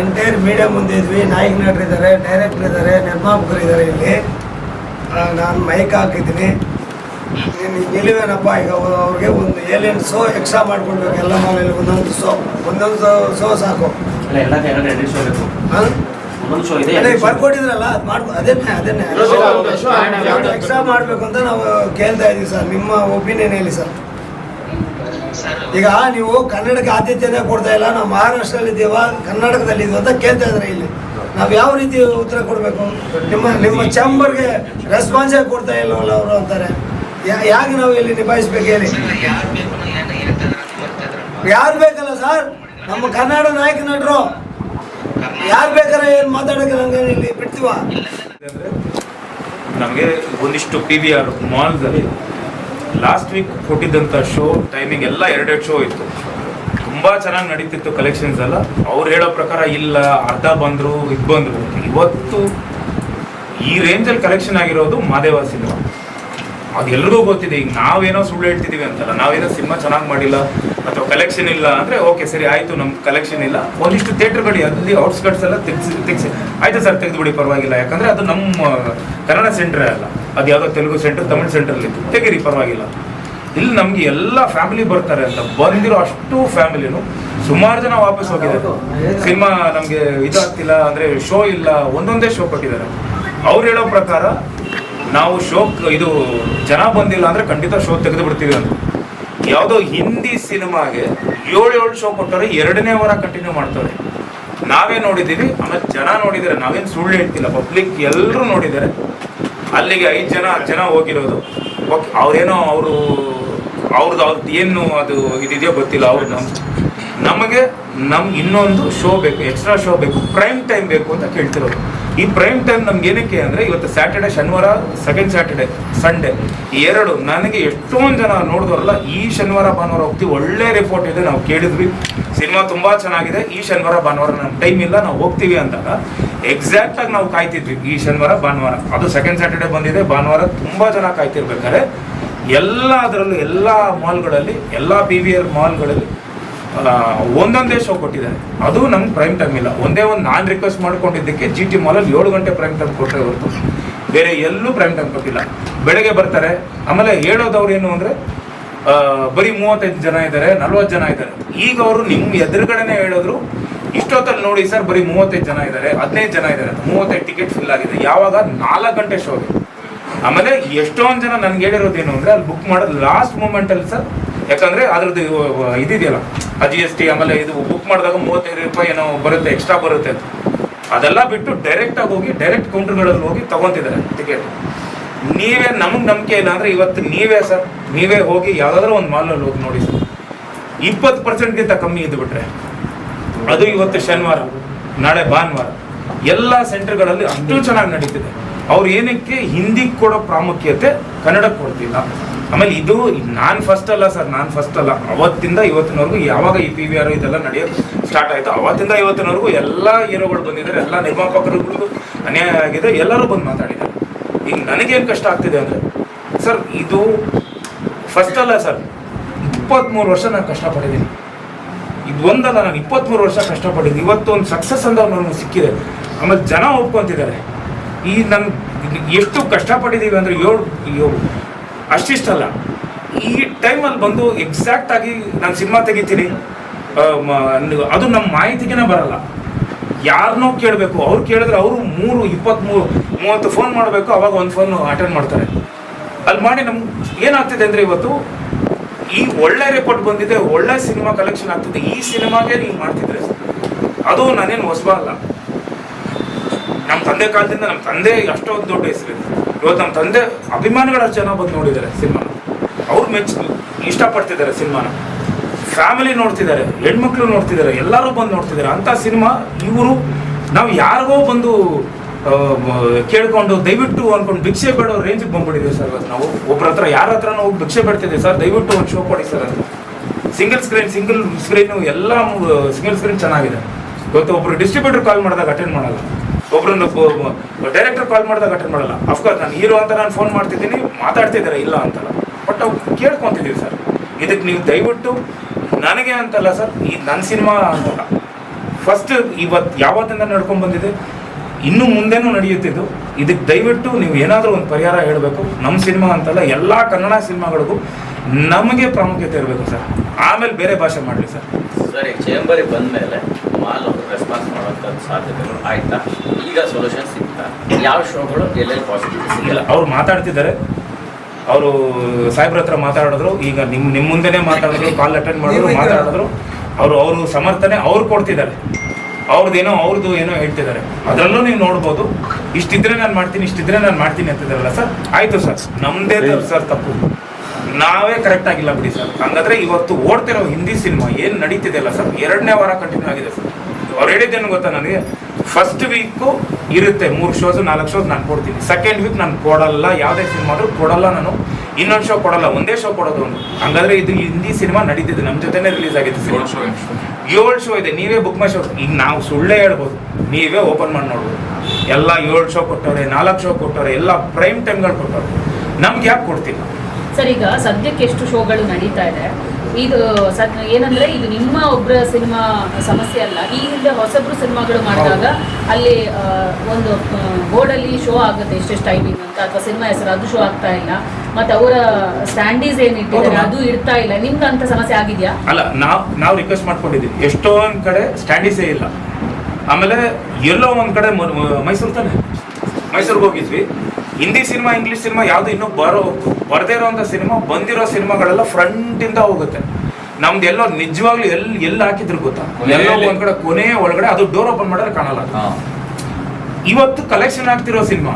Entire media ಮುಂದೆ ಇದ್ವಿ. ನಾಯಕ ನಟರಿದ್ದಾರೆ ಡೈರೆಕ್ಟರ್ ಇದ್ದಾರೆ ನಿರ್ಮಾಪಕರು ಇದ್ದಾರೆ ಇಲ್ಲಿ. ನಾನು ಮೈಕ್ ಹಾಕಿದ್ದೀನಿ. ನೀನು ನಿಲುವೇನಪ್ಪ ಈಗ ಅವ್ರು- ಅವ್ರಿಗೆ ಒಂದು ಏಲಿಯನ್ ಶೋ ಎಕ್ಸ್ಟ್ರಾ ಮಾಡ್ಕೊಡ್ಬೇಕು ಎಲ್ಲ ಮಾಲಲ್ಲಿ ಒಂದೊಂದು ಶೋ ಒಂದೊಂದು ಶೋ ಸಾಕು. ಬರ್ಕೊಟ್ಟಿದ್ರಲ್ಲ ಅದು ಮಾಡ್ಬೋದು ಅದನ್ನೇ ಅದನ್ನೇ. ಎಕ್ಸ್ಟ್ರಾ ಮಾಡಬೇಕು ಅಂತ ನಾವು ಕೇಳ್ತಾ ಇದ್ದೀವಿ ಸರ್. ನಿಮ್ಮ ಒಪಿನಿಯನ್ ಹೇಳಿ ಸರ್. ಈಗ ನೀವು ಕನ್ನಡಕ್ಕೆ ಆದ್ಯತೆನೇ ಕೊಡ್ತಾ ಇಲ್ಲ, ನಾವು ಮಹಾರಾಷ್ಟ್ರದಲ್ಲಿ ಇದ್ದೀವ, ಕರ್ನಾಟಕದಲ್ಲಿ ಇದೀವಿ ಅಂತ ಕೇಳ್ತಾ ಇದ್ದಾರೆ ಇಲ್ಲಿ. ನಾವು ಯಾವ ರೀತಿ ಉತ್ತರ ಕೊಡಬೇಕು? ನಿಮ್ಮ ನಿಮ್ಮ ಚೇಂಬರ್ಗೆ ರೆಸ್ಪಾನ್ಸೇ ಕೊಡ್ತಾ ಇಲ್ಲವಲ್ಲ ಅವರು ಅಂತಾರೆ. ಯಾಕೆ ನಾವು ಇಲ್ಲಿ ನಿಭಾಯಿಸ್ಬೇಕು ಹೇಳಿ? ಯಾರು ಬೇಕಲ್ಲ ಸರ್? ನಮ್ಮ ಕನ್ನಡ ನಾಯಕ ನಟರು. ಯಾರು ಬೇಕಾದ್ರೆ ಏನು ಮಾತಾಡೋಕೆ ನಂಗೆ ಇಲ್ಲಿ ಬಿಡ್ತೀವ? ನಮಗೆ ಒಂದಿಷ್ಟು ಪಿ ವಿ ಆರ್ ಮಾಲ್ದಲ್ಲಿ ಲಾಸ್ಟ್ ವೀಕ್ ಕೊಟ್ಟಿದ್ದಂಥ ಶೋ ಟೈಮಿಂಗ್ ಎಲ್ಲ ಎರಡೆರಡು ಶೋ ಇತ್ತು. ತುಂಬ ಚೆನ್ನಾಗಿ ನಡೀತಿತ್ತು ಕಲೆಕ್ಷನ್ಸ್ ಎಲ್ಲ. ಅವ್ರು ಹೇಳೋ ಪ್ರಕಾರ ಇಲ್ಲ, ಅರ್ಧ ಬಂದರು, ಇದು ಬಂದರು. ಇವತ್ತು ಈ ರೇಂಜಲ್ಲಿ ಕಲೆಕ್ಷನ್ ಆಗಿರೋದು ಮಾದೇವ ಸಿನಿಮಾ ಅದು ಗೊತ್ತಿದೆ, ಈಗ ನಾವೇನೋ ಸುಳ್ಳು ಹೇಳ್ತಿದ್ದೀವಿ ಅಂತಲ್ಲ, ನಾವೇನೋ ಸಿನಿಮಾ ಚೆನ್ನಾಗಿ ಮಾಡಿಲ್ಲ, ಅಥವಾ ಕಲೆಕ್ಷನ್ ಇಲ್ಲ ಅಂದರೆ ಓಕೆ ಸರಿ, ಆಯಿತು ನಮ್ಮ ಕಲೆಕ್ಷನ್ ಇಲ್ಲ. ಒಂದಿಷ್ಟು ಥಿಯೇಟರ್ಗಳು ಅಲ್ಲಿ ಔಟ್ಸ್ಕಟ್ಸ್ ಎಲ್ಲ ತೆಗ್ಸಿ ತೆಗ್ಸಿ. ಆಯಿತು ಸರ್ ತೆಗೆದುಬಿಡಿ, ಪರವಾಗಿಲ್ಲ. ಯಾಕಂದರೆ ಅದು ನಮ್ಮ ಕನ್ನಡ ಸೆಂಟ್ರೇ ಅಲ್ಲ. ಅದು ಯಾವುದೋ ತೆಲುಗು ಸೆಂಟ್ರ್ ತಮಿಳು ಸೆಂಟ್ರಲ್ಲಿ ತೆಗೀರಿ, ಪರವಾಗಿಲ್ಲ. ಇಲ್ಲಿ ನಮಗೆ ಎಲ್ಲ ಫ್ಯಾಮಿಲಿ ಬರ್ತಾರೆ ಅಂತ. ಬಂದಿರೋ ಅಷ್ಟು ಫ್ಯಾಮಿಲಿನು ಸುಮಾರು ಜನ ವಾಪಸ್ ಹೋಗಿದ್ದಾರೆ. ಸಿನಿಮಾ ನಮಗೆ ಇದಾಗ್ತಿಲ್ಲ, ಅಂದರೆ ಶೋ ಇಲ್ಲ, ಒಂದೊಂದೇ ಶೋ ಕೊಟ್ಟಿದ್ದಾರೆ. ಅವ್ರು ಹೇಳೋ ಪ್ರಕಾರ ನಾವು ಶೋ ಇದು ಜನ ಬಂದಿಲ್ಲ ಅಂದ್ರೆ ಖಂಡಿತ ಶೋ ತೆಗೆದು ಬಿಡ್ತೀವಿ ಅಂತ. ಯಾವುದೋ ಹಿಂದಿ ಸಿನಿಮಾಗೆ ಏಳು ಏಳು ಶೋ ಕೊಟ್ಟರೆ ಎರಡನೇ ವಾರ ಕಂಟಿನ್ಯೂ ಮಾಡ್ತಾರೆ. ನಾವೇ ನೋಡಿದ್ದೀವಿ, ಆಮೇಲೆ ಜನ ನೋಡಿದ್ದಾರೆ. ನಾವೇನು ಸುಳ್ಳು ಹೇಳ್ತಿಲ್ಲ ಪಬ್ಲಿಕ್ ಎಲ್ಲರೂ ನೋಡಿದ್ದಾರೆ. ಅಲ್ಲಿಗೆ ಐದು ಜನ, ಹತ್ತು ಜನ ಹೋಗಿರೋದು. ಓಕೆ ಅವ್ರೇನೋ ಅವರು, ಅವ್ರದ್ದು ಅವ್ರದ್ದು ಏನು ಅದು ಇದಿದೆಯೋ ಗೊತ್ತಿಲ್ಲ ಅವ್ರು ನಮಗೆ ನಮ್ಗೆ ಇನ್ನೊಂದು ಶೋ ಬೇಕು ಎಕ್ಸ್ಟ್ರಾ ಶೋ ಬೇಕು ಪ್ರೈಮ್ ಟೈಮ್ ಬೇಕು ಅಂತ ಕೇಳ್ತಿರೋದು. ಈ ಪ್ರೈಮ್ ಟೈಮ್ ನಮ್ಗೆ ಏನಕ್ಕೆ ಅಂದರೆ ಇವತ್ತು ಸ್ಯಾಟರ್ಡೆ ಶನಿವಾರ ಸೆಕೆಂಡ್ ಸ್ಯಾಟರ್ಡೆ ಸಂಡೇ ಎರಡು ನನಗೆ ಎಷ್ಟೊಂದು ಜನ ನೋಡಿದ್ರಲ್ಲ ಈ ಶನಿವಾರ, ಭಾನುವಾರ ಹೋಗ್ತೀವಿ ಒಳ್ಳೆ ರಿಪೋರ್ಟ್ ಇದೆ ನಾವು ಕೇಳಿದ್ವಿ. ಸಿನಿಮಾ ತುಂಬ ಚೆನ್ನಾಗಿದೆ, ಈ ಶನಿವಾರ, ಭಾನುವಾರ ನಮ್ಮ ಟೈಮ್ ಇಲ್ಲ, ನಾವು ಹೋಗ್ತೀವಿ ಅಂದಾಗ ಎಕ್ಸಾಕ್ಟ್ ಆಗಿ ನಾವು ಕಾಯ್ತಿದ್ವಿ, ಈ ಶನಿವಾರ, ಭಾನುವಾರ. ಅದು ಸೆಕೆಂಡ್ ಸ್ಯಾಟರ್ಡೆ ಬಂದಿದೆ, ಭಾನುವಾರ ತುಂಬ ಜನ ಕಾಯ್ತಿರ್ಬೇಕಾದ್ರೆ ಎಲ್ಲ ಅದರಲ್ಲೂ ಎಲ್ಲ ಮಾಲ್ಗಳಲ್ಲಿ ಎಲ್ಲ ಪಿ ವಿ ಎಲ್ ಮಾಲ್ಗಳಲ್ಲಿ ಒಂದೊಂದೇ ಶೋ ಕೊಟ್ಟಿದ್ದಾರೆ. ಅದು ನಮ್ಗೆ ಪ್ರೈಮ್ ಟೈಮ್ ಇಲ್ಲ. ಒಂದೇ ಒಂದು ನಾನು ರಿಕ್ವೆಸ್ಟ್ ಮಾಡ್ಕೊಂಡಿದ್ದಕ್ಕೆ ಜಿ ಟಿ ಮಾಲಲ್ಲಿ ಏಳು ಗಂಟೆ ಪ್ರೈಮ್ ಟೈಮ್ ಕೊಟ್ಟರೆ ಹೊರತು. ಬೇರೆ ಎಲ್ಲೂ ಪ್ರೈಮ್ ಟೈಮ್ ಕೊಟ್ಟಿಲ್ಲ. ಬೆಳಗ್ಗೆ ಬರ್ತಾರೆ. ಆಮೇಲೆ ಹೇಳೋದವ್ರು ಏನು ಅಂದರೆ ಬರೀ ಮೂವತ್ತೈದು ಜನ ಇದ್ದಾರೆ, ನಲ್ವತ್ತು ಜನ ಇದ್ದಾರೆ. ಈಗ ಅವರು ನಿಮ್ಮ ಎದುರುಗಡೆನೆ ಹೇಳಿದ್ರು, ಇಷ್ಟೊತ್ತಲ್ಲಿ ನೋಡಿ ಸರ್ ಬರೀ ಮೂವತ್ತೈದು ಜನ ಇದ್ದಾರೆ, ಹದಿನೈದು ಜನ ಇದ್ದಾರೆ ಮೂವತ್ತೈದು ಟಿಕೆಟ್ ಫಿಲ್ ಆಗಿದೆ. ಯಾವಾಗ? ನಾಲ್ಕು ಗಂಟೆ ಶೋ ಆಮೇಲೆ ಎಷ್ಟೊಂದು ಜನ ನನ್ಗೆ ಹೇಳಿರೋದೇನು ಅಂದರೆ, ಅಲ್ಲಿ ಬುಕ್ ಮಾಡೋದು ಲಾಸ್ಟ್ ಮೂಮೆಂಟಲ್ಲಿ ಸರ್ ಯಾಕಂದ್ರೆ ಅದ್ರದ್ದು ಇದಿದೆಯಲ್ಲ, ಆ ಜಿ ಎಸ್ ಟಿ ಆಮೇಲೆ ಇದು ಬುಕ್ ಮಾಡಿದಾಗ ಮೂವತ್ತೈದು ರೂಪಾಯಿ ಏನೋ ಬರುತ್ತೆ ಎಕ್ಸ್ಟ್ರಾ ಬರುತ್ತೆ ಅಂತ. ಅದೆಲ್ಲ ಬಿಟ್ಟು ಡೈರೆಕ್ಟ್ ಆಗಿ ಹೋಗಿ ಡೈರೆಕ್ಟ್ ಕೌಂಟರ್ಗಳಲ್ಲಿ ಹೋಗಿ ತಗೊಂತಿದ್ದಾರೆ ಟಿಕೆಟ್ ನೀವೇ ನಮಗೆ ನಂಬಿಕೆ ಇಲ್ಲ ಅಂದ್ರೆ ಇವತ್ತು ನೀವೇ ಸರ್, ನೀವೇ ಹೋಗಿ ಯಾವ್ದಾದ್ರು ಒಂದು ಮಾಲ್ನಲ್ಲಿ ಹೋಗಿ ನೋಡಿ ಸರ್. ಇಪ್ಪತ್ತು ಪರ್ಸೆಂಟ್ಗಿಂತ ಕಮ್ಮಿ ಇದ್ದು ಬಿಟ್ರೆ. ಅದು ಇವತ್ತು ಶನಿವಾರ, ನಾಳೆ ಭಾನುವಾರ. ಎಲ್ಲ ಸೆಂಟರ್ಗಳಲ್ಲಿ ಅಷ್ಟು ಚೆನ್ನಾಗಿ ನಡೀತಿದೆ. ಅವ್ರು ಏನಕ್ಕೆ ಹಿಂದಿ ಕೊಡೋ ಪ್ರಾಮುಖ್ಯತೆ ಕನ್ನಡಕ್ಕೆ ಕೊಡ್ತಿಲ್ಲ. ಆಮೇಲೆ ಇದು ನಾನು ಫಸ್ಟ್ ಅಲ್ಲ ಸರ್ ನಾನು ಫಸ್ಟ್ ಅಲ್ಲ. ಅವತ್ತಿಂದ ಇವತ್ತಿನವರೆಗೂ ಯಾವಾಗ ಈ ಪಿ ವಿ ಆರ್ ಇದೆಲ್ಲ ನಡೆಯೋದು ಸ್ಟಾರ್ಟ್ ಆಯ್ತು. ಅವತ್ತಿಂದ ಇವತ್ತಿನವರೆಗೂ ಎಲ್ಲ ಹೀರೋಗಳು ಬಂದಿದ್ದಾರೆ, ಎಲ್ಲ ನಿರ್ಮಾಪಕರುಗಳಿಗೂ ಅನ್ಯಾಯ ಆಗಿದೆ, ಎಲ್ಲರೂ ಬಂದು ಮಾತಾಡಿದ್ದಾರೆ. ಈಗ ನನಗೇನು ಕಷ್ಟ ಆಗ್ತಿದೆ ಅಂದರೆ ಸರ್ ಇದು ಫಸ್ಟ್ ಅಲ್ಲ ಸರ್ ಇಪ್ಪತ್ತ್ಮೂರು ವರ್ಷ ನಾನು ಕಷ್ಟಪಟ್ಟಿದ್ದೀನಿ. ಇದು ಒಂದಲ್ಲ, ನಾನು ಇಪ್ಪತ್ತ್ಮೂರು ವರ್ಷ ಕಷ್ಟಪಟ್ಟಿದ್ದೀನಿ. ಇವತ್ತು ಒಂದು ಸಕ್ಸಸ್ ಅಂತ ನನಗೆ ಸಿಕ್ಕಿದೆ. ಆಮೇಲೆ ಜನ ಒಪ್ಕೊಂತಿದ್ದಾರೆ. ಈ ನನ್ನ ಎಷ್ಟು ಕಷ್ಟಪಟ್ಟಿದ್ದೀವಿ ಅಂದರೆ ಏಳು ಅಷ್ಟಿಷ್ಟಲ್ಲ. ಈ ಟೈಮಲ್ಲಿ ಬಂದು ಎಕ್ಸಾಕ್ಟ್ ಆಗಿ ನಾನು ಸಿನಿಮಾ ತೆಗಿತೀನಿ. ಅದು ನಮ್ಮ ಮಾಹಿತಿಗೇನೆ ಬರಲ್ಲ. ಯಾರನ್ನೋ ಕೇಳಬೇಕು, ಅವ್ರು ಕೇಳಿದ್ರೆ ಅವರು ಮೂರು ಇಪ್ಪತ್ತ್ಮೂರು ಮೂವತ್ತು ಫೋನ್ ಮಾಡಬೇಕು, ಅವಾಗ ಒಂದು ಫೋನ್ ಅಟೆಂಡ್ ಮಾಡ್ತಾರೆ. ಅಲ್ಲಿ ಮಾಡಿ ನಮ್ಗೆ ಏನಾಗ್ತಿದೆ ಅಂದರೆ ಇವತ್ತು, ಈ ಒಳ್ಳೆ ರಿಪೋರ್ಟ್ ಬಂದಿದೆ, ಒಳ್ಳೆ ಸಿನಿಮಾ ಕಲೆಕ್ಷನ್ ಆಗ್ತಿದೆ. ಈ ಸಿನಿಮಾಗೆ ನೀವು ಮಾಡ್ತಿದ್ರೆ ಅದು ನಾನೇನು ಹೊಸಬ ನಮ್ಮ ತಂದೆ ಕಾಲದಿಂದ ನಮ್ಮ ತಂದೆ ಅಷ್ಟೊಂದು ದೊಡ್ಡ ಹೆಸರಿದೆ ಇವತ್ತು ನಮ್ಮ ತಂದೆ ಅಭಿಮಾನಿಗಳು ಜನ ಬಂದು ನೋಡಿದ್ದಾರೆ ಸಿನಿಮಾನ. ಅವ್ರು ಮೆಚ್ಚ, ಇಷ್ಟಪಡ್ತಿದ್ದಾರೆ ಸಿನಿಮಾನ. ಫ್ಯಾಮಿಲಿ ನೋಡ್ತಿದ್ದಾರೆ, ಹೆಣ್ಮಕ್ಳು ನೋಡ್ತಿದ್ದಾರೆ, ಎಲ್ಲರೂ ಬಂದು ನೋಡ್ತಿದ್ದಾರೆ. ಅಂಥ ಸಿನಿಮಾ ಇವರು, ನಾವು ಯಾರಿಗೋ ಬಂದು ಕೇಳ್ಕೊಂಡು ದಯವಿಟ್ಟು ಅಂದ್ಕೊಂಡು ಭಿಕ್ಷೆ ಬೇಡೋ ರೇಂಜಿಗೆ ಬಂದ್ಬಿಟ್ಟಿದ್ದೀವಿ ಸರ್ ನಾವು. ಒಬ್ಬರ ಹತ್ರ, ಯಾರ ಹತ್ರನೂ ಹೋಗಿ ಭಿಕ್ಷೆ ಬೇಡ್ತಿದ್ದೀವಿ ಸರ್, ದಯವಿಟ್ಟು ಒಂದು ಶೋ ಕೊಡಿ ಸರ್ ಅಂತ ಸಿಂಗಲ್ ಸ್ಕ್ರೀನ್ ಸಿಂಗಲ್ ಸ್ಕ್ರೀನು ಎಲ್ಲ ಸಿಂಗಲ್ ಸ್ಕ್ರೀನ್ ಚೆನ್ನಾಗಿದೆ. ಇವತ್ತು ಒಬ್ಬರು ಡಿಸ್ಟ್ರಿಬ್ಯೂಟರ್ ಕಾಲ್ ಮಾಡಿದಾಗ ಅಟೆಂಡ್ ಮಾಡಲ್ಲ. ಒಬ್ರನ್ನ ಡೈರೆಕ್ಟರ್ ಕಾಲ್ ಮಾಡಿದಾಗ ಅಟೆಂಡ್ ಮಾಡಲ್ಲ. ಅಫ್ಕೋರ್ಸ್ ನಾನು ಹೀರೋ ಅಂತ ನಾನು ಫೋನ್ ಮಾಡ್ತಿದ್ದೀನಿ, ಮಾತಾಡ್ತಿದ್ದಾರೆ, ಇಲ್ಲ ಅಂತಲ್ಲ. ಬಟ್ ಅವ್ರು ಕೇಳ್ಕೊತಿದ್ದೀವಿ ಸರ್ ಇದಕ್ಕೆ ನೀವು ದಯವಿಟ್ಟು ನನಗೆ ಅಂತಲ್ಲ ಸರ್ ಈ ನನ್ನ ಸಿನಿಮಾ ಅಂತಲ್ಲ ಫಸ್ಟ್ ಇವತ್ತು ಯಾವತ್ತಿಂದ ನಡ್ಕೊಂಡು ಬಂದಿದೆ, ಇನ್ನು ಮುಂದೆನೂ ನಡೆಯುತ್ತಿದ್ದು, ಇದಕ್ಕೆ ದಯವಿಟ್ಟು ನೀವು ಏನಾದರೂ ಒಂದು ಪರಿಹಾರ ಹೇಳಬೇಕು. ನಮ್ಮ ಸಿನಿಮಾ ಅಂತಲ್ಲ ಎಲ್ಲ ಕನ್ನಡ ಸಿನಿಮಾಗಳಿಗೂ ನಮಗೆ ಪ್ರಾಮುಖ್ಯತೆ ಇರಬೇಕು ಸರ್ ಆಮೇಲೆ ಬೇರೆ ಭಾಷೆ ಮಾಡಲಿ ಸರ್ ಸರಿ ಚೇಂಬರಿಗೆ ಬಂದ ಮೇಲೆ ಮಾಲ್ ರೆಸ್ಪಾನ್ಸ್ ಮಾಡುವಂಥ ಸಾಧ್ಯತೆಗಳು ಆಯ್ತಾ? ಈಗ ಸೊಲ್ಯೂಷನ್ ಸಿಗ್ತಾ ಯಾವ ಶೋಗಳು ಎಲ್ಲೆಲ್ಲಿ ಪಾಸಿಟಿವ್ ಇಲ್ಲ ಸಿಗಲ್ಲ ಅವ್ರು ಮಾತಾಡ್ತಿದ್ದಾರೆ. ಅವರು ಸಾಹೇಬ್ರ ಹತ್ರ ಮಾತಾಡಿದ್ರು. ಈಗ ನಿಮ್ ನಿಮ್ ಮುಂದೆನೆ ಮಾತಾಡಿದ್ರು ಕಾಲ್ ಅಟೆಂಡ್ ಮಾಡಿದ್ರು ಮಾತಾಡಿದ್ರು. ಅವರು ಅವರು ಸಮರ್ಥನೆ ಅವ್ರು ಕೊಡ್ತಿದ್ದಾರೆ. ಅವ್ರದ್ದೇನೋ ಅವ್ರದ್ದು ಏನೋ ಹೇಳ್ತಿದ್ದಾರೆ. ಅದರಲ್ಲೂ ನೀವು ನೋಡ್ಬೋದು. ಇಷ್ಟಿದ್ರೆ ನಾನು ಮಾಡ್ತೀನಿ ಇಷ್ಟಿದ್ರೆ ನಾನು ಮಾಡ್ತೀನಿ ಅಂತಿದ್ದಾರಲ್ಲ ಸರ್? ಆಯ್ತು ಸರ್. ನಮ್ದೇ ಸರ್. ತಪ್ಪು ನಾವೇ ಕರೆಕ್ಟ್ ಆಗಿಲ್ಲ ಬಿಡಿ ಸರ್. ಹಂಗಾದ್ರೆ ಇವತ್ತು ಓಡ್ತಿರೋ ಹಿಂದಿ ಸಿನಿಮಾ ಏನು ನಡೀತಿದೆಯಲ್ಲ ಸರ್? ಎರಡನೇ ವಾರ ಕಂಟಿನ್ಯೂ ಆಗಿದೆ ಸರ್. ಅವ್ರು ಹೇಳಿದ್ದೇನು ಗೊತ್ತಾ ನನಗೆ? ಫಸ್ಟ್ ವೀಕು ಇರುತ್ತೆ ಮೂರು ಶೋಸ್ ನಾಲ್ಕು ಶೋಸ್ ನಾನು ಕೊಡ್ತೀನಿ. ಸೆಕೆಂಡ್ ವೀಕ್ ನಾನು ಕೊಡಲ್ಲ ಯಾವುದೇ ಸಿನಿಮಾ ಆದರೂ ಕೊಡಲ್ಲ ನಾನು. ಇನ್ನೊಂದು ಶೋ ಕೊಡಲ್ಲ ಒಂದೇ ಶೋ ಕೊಡೋದು ಒಂದು. ಹಂಗಾದ್ರೆ ಇದು ಹಿಂದಿ ಸಿನಿಮಾ ನಡೀತಿದೆ ನಮ್ಮ ಜೊತೆನೇ ರಿಲೀಸ್ ಆಗಿದೆ ಸಿನಿಮಾ ಏಳು ಶೋ ಇದೆ ನೀವೇ ಬುಕ್ ಮೈ ಶೋ ಈಗ ನಾವು ಸುಳ್ಳೇ ಹೇಳ್ಬೋದು. ನೀವೇ ಓಪನ್ ಮಾಡಿ ನೋಡ್ಬೋದು. ಎಲ್ಲ ಏಳು ಶೋ ಕೊಟ್ಟವ್ರೆ ನಾಲ್ಕು ಶೋ ಕೊಟ್ಟವ್ರೆ ಎಲ್ಲ ಪ್ರೈಮ್ ಟೈಮ್ಗಳು ಕೊಟ್ಟವ್ರೆ. ನಮ್ಗೆ ಯಾಕೆ ಕೊಡ್ತಿಲ್ಲ? ಸರ್ ಈಗ ಸದ್ಯಕ್ಕೆ ಎಷ್ಟು ಶೋಗಳು ನಡೀತಾ ಇದೆ? ಇದು ಸದ್ ಏನಂದ್ರೆ ಇದು ನಿಮ್ಮ ಒಬ್ಬರ ಸಿನಿಮಾ ಸಮಸ್ಯೆ ಅಲ್ಲ. ಈ ಹಿಂದೆ ಹೊಸಬ್ರು ಸಿನಿಮಾಗಳು ಮಾಡಿದಾಗ ಅಲ್ಲಿ ಒಂದು ಬೋರ್ಡಲ್ಲಿ ಶೋ ಆಗುತ್ತೆ ಎಷ್ಟೆಷ್ಟು ಟೈಮಿಂಗ್ ಅಂತ ಅಥವಾ ಸಿನಿಮಾ ಹೆಸರು ಅದು ಶೋ ಆಗ್ತಾ ಇಲ್ಲ. ಮತ್ತೆ ಅವರ ಸ್ಟ್ಯಾಂಡೀಸ್ ಏನಿಟ್ಟಿದ್ದಾರೆ ಅದು ಇರ್ತಾ ಇಲ್ಲ. ನಿಮ್ಗೆ ಅಂತ ಸಮಸ್ಯೆ ಆಗಿದೆಯಾ? ಅಲ್ಲ ನಾವು ನಾವು ರಿಕ್ವೆಸ್ಟ್ ಮಾಡ್ಕೊಂಡಿದ್ದೀವಿ. ಒಂದ್ ಕಡೆ ಸ್ಟ್ಯಾಂಡೀಸೇ ಇಲ್ಲ. ಆಮೇಲೆ ಎಲ್ಲೋ ಒಂದ್ ಕಡೆ ಮೈಸೂರು ತಾನೆ. ಮೈಸೂರಿಗೆ ಹೋಗಿದ್ವಿ. ಹಿಂದಿ ಸಿನಿಮಾ ಇಂಗ್ಲಿಷ್ ಸಿನಿಮಾ ಯಾವುದು ಇನ್ನೂ ಬರೋ ಬರದೇ ಇರೋಂಥ ಸಿನಿಮಾ ಬಂದಿರೋ ಸಿನಿಮಾಗಳೆಲ್ಲ ಫ್ರಂಟ್ ಇಂದ ಹೋಗುತ್ತೆ. ನಮ್ದು ಎಲ್ಲೋ ನಿಜವಾಗ್ಲೂ ಎಲ್ಲಿ ಎಲ್ಲಿ ಹಾಕಿದ್ರು ಗೊತ್ತಾ? ಎಲ್ಲೋ ಒಂದ್ ಕಡೆ ಕೊನೆ ಒಳಗಡೆ ಅದು ಡೋರ್ ಓಪನ್ ಮಾಡಿದ್ರೆ ಕಾಣಲ್ಲ. ಇವತ್ತು ಕಲೆಕ್ಷನ್ ಆಗ್ತಿರೋ ಸಿನಿಮಾ.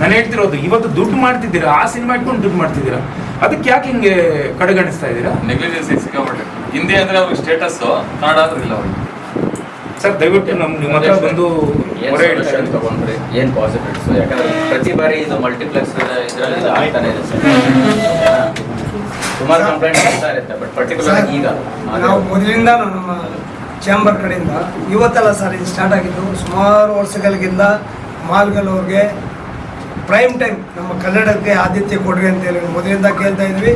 ನಾನು ಹೇಳ್ತಿರೋದು ಇವತ್ತು ದುಡ್ಡು ಮಾಡ್ತಿದ್ದೀರಾ? ಆ ಸಿನಿಮಾ ಇಟ್ಕೊಂಡು ದುಡ್ಡು ಮಾಡ್ತಿದ್ದೀರಾ? ಅದಕ್ಕೆ ಯಾಕೆ ಹಿಂಗೆ ಕಡೆಗಣಿಸ್ತಾ ಇದ್ದೀರಾ? ನೆಗ್ಲಿಜೆನ್ಸಿ ಸಿಕ್ಕಾಪಟ್ಟೆ. ಹಿಂದಿ ಅಂದ್ರೆ ಅವ್ರ ಸ್ಟೇಟಸ್ ಕನ್ನಡ ಇಲ್ಲ ಅವ್ರಿಗೆ. ಸರ್ ದಯವಿಟ್ಟು ನಮ್ಮ ನಿಮ್ಮ ಹತ್ರ ಬಂದು ಏನ್ ಹೊರೆ. ತಗೊಂಡ್ರಿ ಏನ್ ಪಾಸಿಟಿವ್ಸ್ ಯಾಕಂದ್ರೆ ಪ್ರತಿ ಬಾರಿ ಇದು ಮಲ್ಟಿಪ್ಲೆಕ್ಸ್ ಇದರಲ್ಲಿ ಇದು ಆಗ್ತಾನೆ ಇದೆ. ಸರ್ ಸುಮಾರು ಕಂಪ್ಲೇಂಟ್ ಆಗ್ತಾ ಇರುತ್ತೆ ಬಟ್ ಪರ್ಟಿಕ್ಯುಲರ್ ಈಗ ನಾವು ಮೊದಲಿಂದ ನಮ್ಮ ಚಾಂಬರ್ ಕಡೆಯಿಂದ ಇವತ್ತಲ್ಲ ಸರ್ ಇದು ಸ್ಟಾರ್ಟ್ ಆಗಿದ್ದು ಸುಮಾರು ವರ್ಷಗಳಿಗಿಂತ ಮಾಲ್ಗಳವ್ರಿಗೆ ಪ್ರೈಮ್ ಟೈಮ್ ನಮ್ಮ ಕನ್ನಡಕ್ಕೆ ಆದ್ಯತೆ ಕೊಡ್ರಿ ಅಂತ ಹೇಳಿ ಮೊದಲಿಂದ ಕೇಳ್ತಾ ಇದ್ವಿ.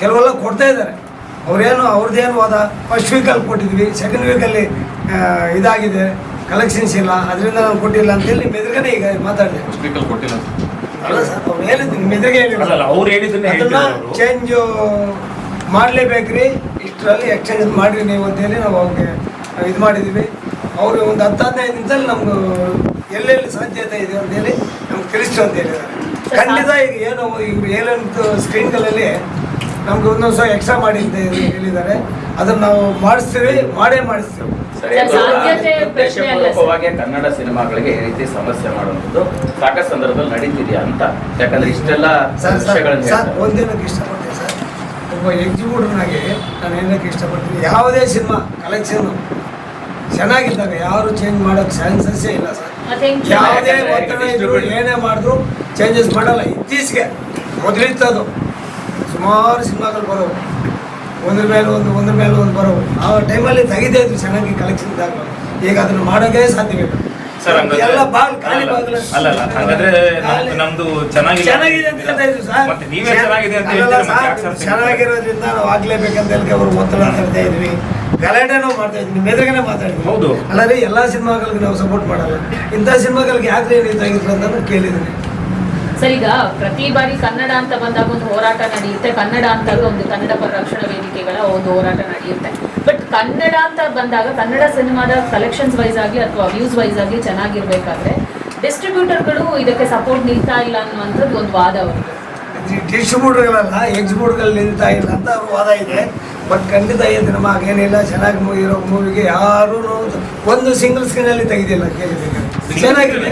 ಕೆಲವೆಲ್ಲ ಕೊಡ್ತಾ ಇದ್ದಾರೆ. ಅವ್ರೇನು ಅವ್ರದ್ದೇನು ವಾದ ಫಸ್ಟ್ ವೀಕಲ್ಲಿ ಕೊಟ್ಟಿದ್ವಿ ಸೆಕೆಂಡ್ ವೀಕಲ್ಲಿ ಇದಾಗಿದೆ. ಕಲೆಕ್ಷನ್ಸ್ ಇಲ್ಲ ಅದರಿಂದ ನಾವು ಕೊಟ್ಟಿಲ್ಲ ಅಂತ ಹೇಳಿ ಎದುರುಗಡೆ ಈಗ ಮಾತಾಡಿದೆ. ಸ್ಪೀಕರ್ ಕೊಟ್ಟಿಲ್ಲ ಅಲ್ಲ ಸರ್ ಅವ್ರು ಹೇಳಿದ್ದು ನಿಮ್ಮ ಎದುರಿಗೆ ಹೇಳಿಲ್ಲ ಅವ್ರು ಹೇಳಿದ್ದನ್ನ ಅದನ್ನ. ಚೇಂಜ್ ಮಾಡಲೇಬೇಕ್ರಿ ಇಷ್ಟರಲ್ಲಿ ಎಕ್ಸ್ಚೇಂಜ್ ಮಾಡಿರಿ ನೀವು ಅಂತೇಳಿ ನಾವು ಅವ್ರಿಗೆ ಇದು ಮಾಡಿದ್ದೀವಿ ಅವರು ಒಂದು ಹತ್ತು ಹದಿನೈದು ನಿಮಿಷದಲ್ಲಿ ನಮ್ಗೆ ಎಲ್ಲೆಲ್ಲಿ ಸಾಧ್ಯತೆ ಇದೆ ಅಂತೇಳಿ ನಮ್ಗೆ ತಿಳಿಸ್ತು ಅಂತ ಹೇಳಿದ್ದಾರೆ ಖಂಡಿತ ಈಗ ಏನು ಈಗ ಏಳೆಂಟು ಸ್ಕ್ರೀನ್ಗಳಲ್ಲಿ ನಮ್ಗೆ ಒಂದೊಂದು ಸಹ ಎಕ್ಸ್ಟ್ರಾ ಮಾಡಿ ಅಂತ ಹೇಳಿದ್ದಾರೆ ಅದನ್ನು ನಾವು ಮಾಡಿಸ್ತೀವಿ ಮಾಡೇ ಮಾಡಿಸ್ತೀವಿ. ಸರಿ ಸಾಧ್ಯತೆ ಪ್ರಶ್ನೆ ಅಲ್ಲ ಸರ್. ಉದ್ದೇಶಪೂರ್ವಕವಾಗಿ ಕನ್ನಡ ಸಿನಿಮಾಗಳಿಗೆ ಈ ರೀತಿ ಸಮಸ್ಯೆ ಮಾಡುವಂಥದ್ದು ಸಾಕಷ್ಟು ಸಂದರ್ಭದಲ್ಲಿ ನಡೀತಿದೆಯಾ ಅಂತ? ಯಾಕಂದ್ರೆ ಇಷ್ಟೆಲ್ಲ. ಒಂದೇನಕ್ಕೆ ಇಷ್ಟಪಡ್ತೀನಿ ಸರ್. ಒಬ್ಬ ಎಕ್ಸಿಕ್ಯೂಟಿವ್ನಾಗಿ ನಾನು ಏನಕ್ಕೆ ಇಷ್ಟಪಡ್ತೀನಿ? ಯಾವುದೇ ಸಿನಿಮಾ ಕಲೆಕ್ಷನ್ ಚೆನ್ನಾಗಿದ್ದಾಗ ಯಾರು ಚೇಂಜ್ ಮಾಡೋಕ್ಕೆ ಚಾನ್ಸಸ್ಸೇ ಇಲ್ಲ ಸರ್. ಯಾವುದೇ ಒತ್ತಡ ಇದ್ರು ಏನೇ ಮಾಡಿದ್ರು ಚೇಂಜಸ್ ಮಾಡಲ್ಲ. ಇತ್ತೀಚೆಗೆ ಮೊದಲಿತ್ತದು. ಸುಮಾರು ಸಿನಿಮಾಗಳು ಬರೋವು. ಒಂದ್ರ ಮೇಲೆ ಒಂದು ಒಂದ್ರ ಮೇಲೆ ಒಂದು ಬರೋ ಆ ಟೈಮಲ್ಲಿ ತೆಗಿದೇ ಇದ್ರು ಚೆನ್ನಾಗಿ ಕಲೆಕ್ಷನ್ ಇದ್ದಾಗ. ಈಗ ಅದನ್ನು ಮಾಡೋಕೆ ಸಾಧ್ಯವಿಲ್ಲ ಸರ್ ಎಲ್ಲ ಬಾಲ್ ಖಾಲಿ ಬಾಗಿಲು ಅಲ್ಲ ಅಲ್ಲ ಹಂಗಾದ್ರೆ ನಮ್ದು ನಮ್ದು ಚೆನ್ನಾಗಿದೆ ಅಂತ ಹೇಳ್ತಾ ಇದ್ರು ಸರ್. ಮತ್ತೆ ನೀವೇ ಚೆನ್ನಾಗಿದೆ ಅಂತ ಅಲ್ಲಲ್ಲ ಹೇಳ್ತೀರಾ ಮತ್ತೆ ಯಾಕೆ ಸರ್, ಸರ್ ಚೆನ್ನಾಗಿರೋದ್ರಿಂದ ನಾವು ಆಗ್ಲೇಬೇಕಂತ ಹೇಳಿ ಅವರು ಒತ್ತಡ ತರ್ತಾ ಇದ್ವಿ. ಗಲಾಟೆನೂ ಮಾಡ್ತಾ ಇದ್ವಿ. ನಿಮ್ಮ ಎದುರುಗನೆ ಮಾತಾಡಿದ್ವಿ. ಹೌದು. ಅಲ್ಲ ರೀ ಎಲ್ಲ ಸಿನಿಮಾಗಳಿಗೆ ನಾವು ಸಪೋರ್ಟ್ ಮಾಡಲ್ಲ. ಇಂಥ ಸಿನಿಮಾಗಳಿಗೆ ಯಾಕೆ ಇದಾಗಿತ್ತು ಅಂತ ನಾನು ಕೇಳಿದ್ದೀನಿ. ಸರ್ ಈಗ ಪ್ರತಿ ಬಾರಿ ಕನ್ನಡ ಅಂತ ಬಂದಾಗ ಒಂದು ಹೋರಾಟ ನಡೆಯುತ್ತೆ. ಕನ್ನಡ ಅಂತಾಗ ಒಂದು ಕನ್ನಡ ಪರ ರಕ್ಷಣಾ ವೇದಿಕೆಗಳ ಒಂದು ಹೋರಾಟ ನಡೆಯುತ್ತೆ. ಬಟ್ ಕನ್ನಡ ಅಂತ ಬಂದಾಗ, ಕನ್ನಡ ಸಿನಿಮಾದ ಕಲೆಕ್ಷನ್ಸ್ ವೈಸ್ ಆಗಿ ಅಥವಾ ವ್ಯೂಸ್ ವೈಸ್ ಆಗಿ ಚೆನ್ನಾಗಿರ್ಬೇಕಾದ್ರೆ ಡಿಸ್ಟ್ರಿಬ್ಯೂಟರ್ಗಳು ಇದಕ್ಕೆ ಸಪೋರ್ಟ್ ನೀಡ್ತಾ ಇಲ್ಲ ಅನ್ನುವಂಥದ್ದು ಒಂದು ವಾದ ಡಿಸ್ಟ್ರಿಬ್ಯೂಟರ್ಗಳಲ್ಲ ಎಕ್ಸ್ಪೋರ್ಟ್ಗಳು ನಿಲ್ತಾ ಇಲ್ಲ ಅಂತ ವಾದ ಇದೆ. ಬಟ್ ಖಂಡಿತ ಈ ಸಿನಿಮಾ ಏನಿಲ್ಲ ಚೆನ್ನಾಗಿ ಇರೋ ಮೂವಿಗೆ ಯಾರೂ ಒಂದು ಸಿಂಗಲ್ ಸ್ಕ್ರೀನಲ್ಲಿ ತೆಗೆದಿಲ್ಲ, ಕೇಳಿದ್ದೀನಿ. ಚೆನ್ನಾಗಿದೆ.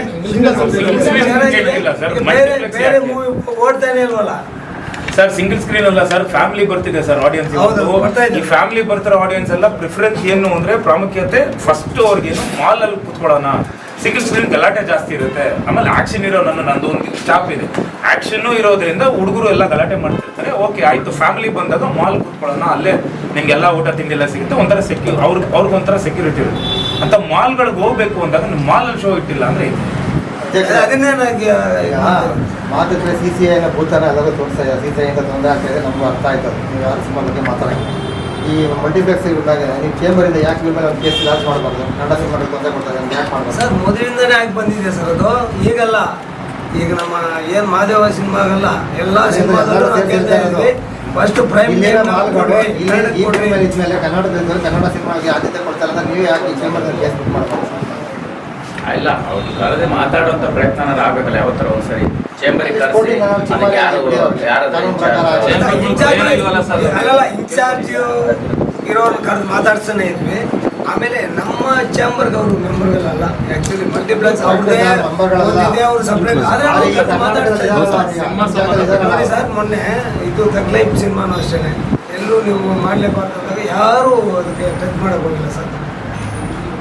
ಬೇರೆ multiplex ಬೇರೆ ಮೂವಿ ಓಡ್ತಾನೆ ಇಲ್ವಲ್ಲ ಸರ್ ಸಿಂಗಲ್ ಸ್ಕ್ರೀನ್ ಅಲ್ಲ ಸರ್. ಫ್ಯಾಮಿಲಿ ಬರ್ತಿದೆ ಸರ್ ಆಡಿಯನ್ಸ್ ಈ ಫ್ಯಾಮಿಲಿ ಬರ್ತಿರೋ ಆಡಿಯನ್ಸ್ ಎಲ್ಲ ಪ್ರಿಫರೆನ್ಸ್ ಏನು ಅಂದ್ರೆ ಪ್ರಾಮುಖ್ಯತೆ ಫಸ್ಟ್ ಅವ್ರಿಗೆ ಮಾಲ್ ಅಲ್ಲಿ ಕುತ್ಕೊಳ್ಳೋಣ. ಸಿಂಗಲ್ ಸ್ಕ್ರೀನ್ ಗಲಾಟೆ ಜಾಸ್ತಿ ಇರುತ್ತೆ. ಆಮೇಲೆ ಆಕ್ಷನ್ ಇರೋ ನನ್ನ ನಂದು ಒಂದು ಸ್ಟಾಪ್ ಇದೆ. ಆಕ್ಷನ್ ಇರೋದ್ರಿಂದ ಹುಡುಗರು ಎಲ್ಲ ಗಲಾಟೆ ಮಾಡ್ತಿರ್ತಾರೆ. ಓಕೆ ಆಯ್ತು. ಫ್ಯಾಮಿಲಿ ಬಂದಾಗ ಮಾಲ್ ಕುತ್ಕೊಳ್ಳೋಣ. ಅಲ್ಲೇ ನಿಮ್ಗೆಲ್ಲ ಊಟ ತಿಂಡಿ ಎಲ್ಲ ಸಿಗುತ್ತೆ. ಒಂಥರ ಸೆಕ್ಯೂ ಅವ್ರಿಗೆ ಅವ್ರಿಗೊಂಥರ ಸೆಕ್ಯೂರಿಟಿ ಇರುತ್ತೆ. ಅಂತ ಮಾಲ್ಗಳಿಗೆ ಹೋಗ್ಬೇಕು ಅಂದಾಗ ಮಾಲ್ ಮಾಲಲ್ಲಿ ಶೋ ಇಟ್ಟಿಲ್ಲ ಅಂದ್ರೆ ಇದು. ಅದನ್ನೇ ನನಗೆ ಮಾತಾಡಿದ್ರೆ ಸಿ ಸಿ ಐನ ಭೂತಾನ ಎಲ್ಲರೂ ತೋರಿಸ್ತಾ ಇದ್ದಾರೆ. ಸಿ ಸಿ ಐ ಅಂತ ತೊಂದರೆ ಆಗ್ತಾ ಇದೆ ನಮ್ಗೆ ಅರ್ಥ ಆಯ್ತು. ನೀವು ಯಾರು ಸಿನಿಮಾ ಬಗ್ಗೆ ಮಾತಾಡಂಗಿಲ್ಲ ಈ ಮಲ್ಟಿಪ್ಲೆಕ್ಸ್ ಇದ್ದಾಗ ನೀವು ಚೇಂಬರಿಂದ ಯಾಕೆ ನಿಮ್ಮ ಮೇಲೆ ಒಂದು ಕೇಸ್ ಲಾಸ್ ಮಾಡಬಾರ್ದು? ಕನ್ನಡ ಸಿನಿಮಾಗಳಿಗೆ ತೊಂದರೆ ಕೊಡ್ತಾರೆ ಯಾಕೆ ಮಾಡಬಾರ್ದು? ಸರ್ ಮೊದಲಿಂದನೇ ಆಗಿ ಬಂದಿದೆ ಸರ್ ಅದು. ಈಗಲ್ಲ. ಈಗ ನಮ್ಮ ಏನು ಮಾದೇವ ಸಿನಿಮಾಗಲ್ಲ ಎಲ್ಲಾ ಸಿನಿಮಾದಲ್ಲೂ ನಾವು ಕೇಳ್ತಾ ಇದ್ವಿ ಫಸ್ಟ್ ಪ್ರೈಮ್ ಮೇಲೆ ಕನ್ನಡದಿಂದ ಕನ್ನಡ ಸಿನಿಮಾಗೆ ಆದ್ಯತೆ ಕೊಡ್ತಾರಲ್ಲ ಅಂತ ನೀವು ಯಾಕೆ ಚೇಂಬರ್ ಚೇಂಬರ್ದಲ್ಲಿ ಕೇಸ್ ಬುಕ್ ಮಾಡಬಾರ್ದು ಇಲ್ಲ ಅವ್ರು ಕರೆದೇ ಮಾತಾಡುವಂತ ಪ್ರಯತ್ನ ಆಗಬೇಕಲ್ಲ ಯಾವತ್ತರ ಒಂದ್ಸರಿ. ಚೇಂಬರಿಗೆ ಕರೆಸಿ ಇನ್ಚಾರ್ಜ್? ಇರೋರು ಕರೆದು ಮಾತಾಡ್ತಾನೆ ಇದ್ವಿ. ಆಮೇಲೆ ನಮ್ಮ ಚೇಂಬರ್ಗೆ ಅವರು ಮೆಂಬರ್ಗಳಲ್ಲ ಆಕ್ಚುಲಿ ಮಲ್ಟಿಪ್ಲೆಕ್ಸ್ ಅವ್ರದೇ. ಒಂದಿದೆ ಅವರು ಸಪ್ರೇಟ್ ಆದ್ರೆ ಅವ್ರು ಈಗ ಮಾತಾಡ್ತಾ ಇದ್ದಾರೆ. ಸರ್. ನೋಡಿ ಸರ್ ಮೊನ್ನೆ ಇದು ತಗ್ಲೈಫ್ ಸಿನಿಮಾನು ಅಷ್ಟೇ ಎಲ್ಲರೂ ನೀವು ಮಾಡ್ಲೇಬಾರ್ದು ಅಂದಾಗ ಯಾರು ಅದಕ್ಕೆ ಟಚ್ ಮಾಡೋಕ್ಕೋಗಿಲ್ಲ ಸರ್ ಆ, ಇಲ್ಲಿ ಇರೋ ಗಲಾಟೆಗೆ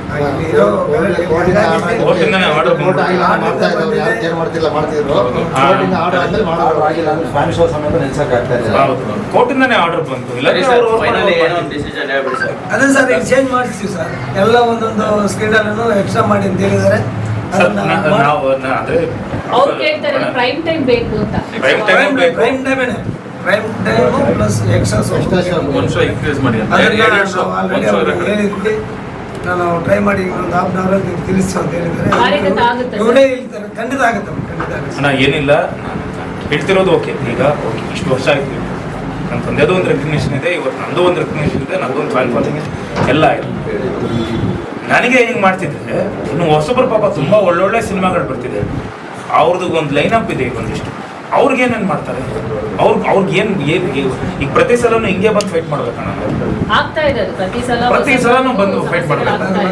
ಕೋರ್ಟಿಂದನೇ. ಆರ್ಡರ್ ಬಂತು. ಇಲ್ಲ ಅದೇ ಸರ್ ಈಗ ಚೇಂಜ್ ಮಾಡಿಸ್ತೀವಿ ಸರ್. ಎಲ್ಲ ಒಂದೊಂದು ಸ್ಕ್ರೀನಲ್ಲೂ ಎಕ್ಸ್ಟ್ರಾ ಮಾಡಿ ಅಂತ ಹೇಳಿದ್ದಾರೆ. ಅವ್ರು ಕೇಳ್ತಾರೆ ಪ್ರೈಮ್ ಟೈಮ್ ಬೇಕು ಅಂತ. ಪ್ರೈಮ್ ಬೇಕು. Prime time plus extra. ಒಂದ್ ಶೋ ಇನ್ಕ್ರೀಸ್ ಮಾಡಿ ನಾನು ಟ್ರೈ ಮಾಡಿ ಒಂದು ಹಾಫ್ ಅನ್ ಅವರ್ ತಿಳಿಸು ಅಂತ ಹೇಳಿದ್ದಾರೆ. ಇವರೇ ಹೇಳ್ತಾರೆ ಖಂಡಿತ ಆಗುತ್ತೆ ಖಂಡಿತ ಆಗುತ್ತೆ. ಏನಿಲ್ಲ ಹೇಳ್ತಿರೋದು ಓಕೆ ಈಗ ಓಕೆ ಇಷ್ಟು ವರ್ಷ ಆಯ್ತು ನನ್ನ ತಂದೆದು ಒಂದು ರೆಕಗ್ನೇಷನ್ ಇದೆ ಇವತ್ತು ನಂದು ಒಂದು ರೆಕಗ್ನೇಷನ್ ಇದೆ ನಂದು ಒಂದು ಫ್ಯಾನ್ ಫಾಲೋಯಿಂಗ್ ಎಲ್ಲ ಆಯಿತು. ನನಗೆ ಹಿಂಗೆ ಮಾಡ್ತಿದ್ರೆ ಇನ್ನು ಹೊಸಬ್ರು ಪಾಪ ತುಂಬ ಒಳ್ಳೊಳ್ಳೆ ಸಿನಿಮಾಗಳು ಬರ್ತಿದೆ. ಅವ್ರದ್ದು ಒಂದು ಲೈನ್ ಅಪ್ ಇದೆ ಈಗ ಒಂದಿಷ್ಟು ಅವ್ರಿಗೇನೇನು ಮಾಡ್ತಾರೆ? ಅವ್ರಿಗೆ ಅವ್ರಿಗೆ ಏನು ಏನು ಈಗ ಪ್ರತಿ ಸಲನೂ ಹಿಂಗೆ ಬಂದು ಫೈಟ್ ಮಾಡಬೇಕು ನಾನು ಆಗ್ತಾ ಇದೆ ಅದು. ಪ್ರತಿ ಸಲ ಪ್ರತಿ ಸಲನೂ ಬಂದು ಫೈಟ್ ಮಾಡ್ಬೇಕು.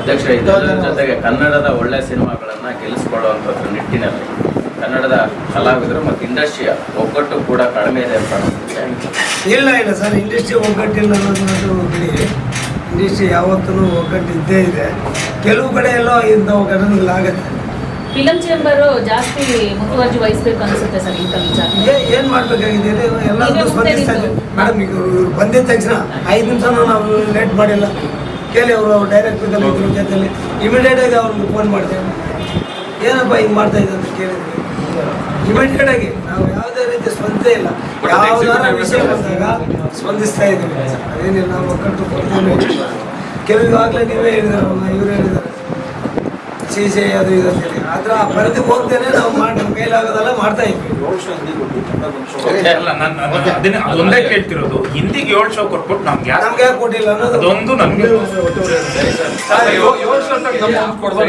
ಅಧ್ಯಕ್ಷ ಇದರ ಜೊತೆಗೆ ಕನ್ನಡದ ಒಳ್ಳೆ ಸಿನಿಮಾಗಳನ್ನ ಗೆಲ್ಲಿಸ್ಕೊಳ್ಳುವಂಥದ್ರ ನಿಟ್ಟಿನಲ್ಲಿ. ಕನ್ನಡದ ಕಲಾವಿದರು ಮತ್ತು ಇಂಡಸ್ಟ್ರಿಯ ಒಗ್ಗಟ್ಟು ಕೂಡ ಕಡಿಮೆ ಇದೆ ಅಂತ ಇಲ್ಲ ಇಲ್ಲ ಸರ್ ಇಂಡಸ್ಟ್ರಿ ಒಗ್ಗಟ್ಟಿಲ್ಲ ಅನ್ನೋದು ಬಿಡಿ. ಇಂಡಸ್ಟ್ರಿ ಯಾವತ್ತೂ ಒಗ್ಗಟ್ಟು ಇದ್ದೇ ಇದೆ. ಕೆಲವು ಕಡೆ ಎಲ್ಲೋ ಇಂಥ ಘಟನೆಗಳಾಗತ್ತೆ. ಫಿಲಂ ಚೇಂಬರ್ ಜಾಸ್ತಿ ಮುತುವರ್ಜಿ ವಹಿಸ್ಬೇಕು ಅನ್ಸುತ್ತೆ ಸರ್ ಇಂಥ ವಿಚಾರ ಏನ್ ಮಾಡ್ಬೇಕಾಗಿದೆ? ನೀವೇ ಸ್ಪಂದಿಸ್ತಾ ಮೇಡಮ್ ಈಗ ಇವ್ರು ಬಂದಿದ ತಕ್ಷಣ ಐದು ನಿಮಿಷನೂ ನಾವು ಲೇಟ್ ಮಾಡಿಲ್ಲ. ಕೇಳಿ ಅವರು ಡೈರೆಕ್ಟ್ ಇದ್ದಾರೆ ಇದ್ರ ಜೊತೆಲಿ. ಇಮಿಡಿಯೇಟ್ ಆಗಿ ಅವ್ರಿಗೆ ಫೋನ್ ಮಾಡ್ತೇವೆ ಏನಪ್ಪ ಹಿಂಗೆ ಮಾಡ್ತಾ ಇದ್ದಾರೆ ಅಂತ ಕೇಳಿದ್ವಿ ಇಮಿಡಿಯೇಟ್ ಆಗಿ ನಾವು ಯಾವುದೇ ರೀತಿ ಸ್ಪಂದಿಸೇ ಇಲ್ಲ. ಯಾವ್ದಾರ ವಿಷಯ ಬಂದಾಗ ಸ್ಪಂದಿಸ್ತಾ ಇದ್ದೀವಿ. ಅದೇನಿಲ್ಲ ನಾವು ಒಕ್ಕಟ್ಟು ಕೊಡ್ತೀವಿ ಕೆಲವು ಆಗಲೇ ನೀವೇ ಹೇಳಿದಾರಲ್ಲ ಇವ್ರು ಹೇಳಿದ್ದಾರೆ ಸಿ ಸಿ ಅದು ಇದು ಅಂತೇಳಿ ಆದ್ರೆ ಆ ಪರಿಧಿ ಹೋಗ್ತೇನೆ ನಾವು ಮಾಡಿ ನಮ್ಮ ಕೈಲಾಗೋದೆಲ್ಲ ಮಾಡ್ತಾ ಇದ್ವಿ. ಅಲ್ಲ ನಾನು ಅದನ್ನೇ ಅದೊಂದೇ ಕೇಳ್ತಿರೋದು. ಹಿಂದಿಗೆ ಏಳು ಶೋ ಕೊಟ್ಬಿಟ್ಟು ನಮ್ಗೆ ಯಾರು ನಮ್ಗೆ ಯಾಕೆ ಕೊಟ್ಟಿಲ್ಲ ಅನ್ನೋದು ಅದೊಂದು ನಮಗೆ ಸರಿ ಒಂದು